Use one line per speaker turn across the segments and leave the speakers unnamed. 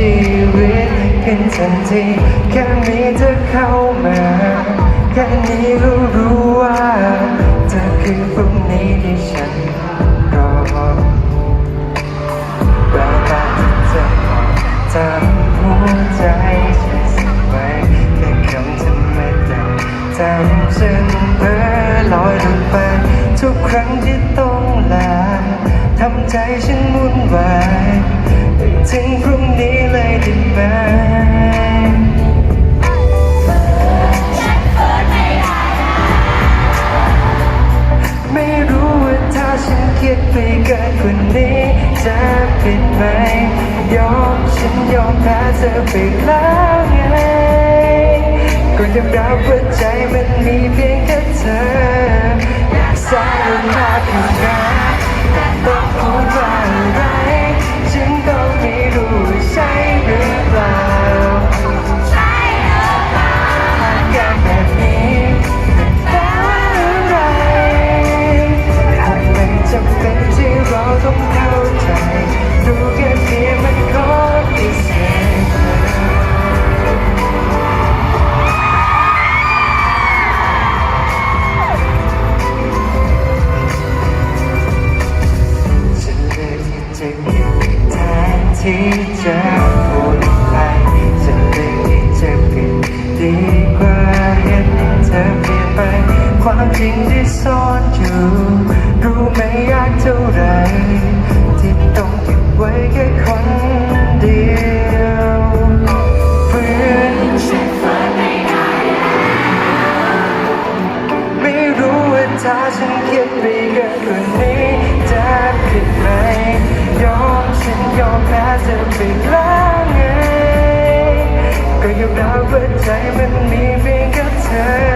ชีวิตกันทันทีแค่มีเธอเข้ามาแค่นี้รู้รู้ว่าเธอคือพรุ่งนี้ที่ฉันรอเวลาที่เธอทำหัวใจฉันสลายแค่คำทำไม่ได้ทำฉันเพ้อลอยลงไป ทุกครั้งที่ต้องลาทำใจฉันวุ่นวายถึงพรุ่ง คิดไปเกินนี้จะผิดไหม ยอมฉันยอมแพ้เธอไปแล้วไงก็ยอมรับว่าใจมันมีเพียงแค่เธออยากสารภาพอยู่นะแที่ซ่อนอยู่รู้ไหมยากเท่าไรที่ต้องเก็บไว้แค่คนเดียวเพื่อนฉันฝันไม่ได้ไม่รู้ว่าถ้าฉันคิดไปเกินกว่านี้จะผิดไหมยอมฉันยอมแพ้เธอไปแล้วไงก็ยอมรับว่าใจมันมีเพียงแค่เธอ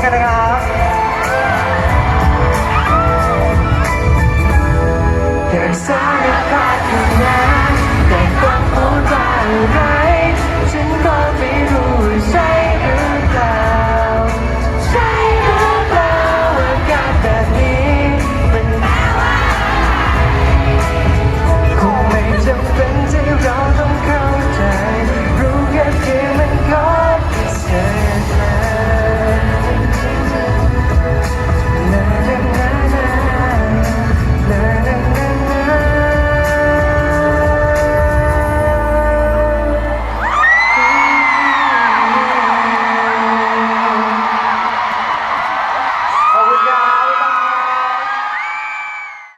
แล้วนะเราพบกันนะครับอยากสารภาพอยู่นะ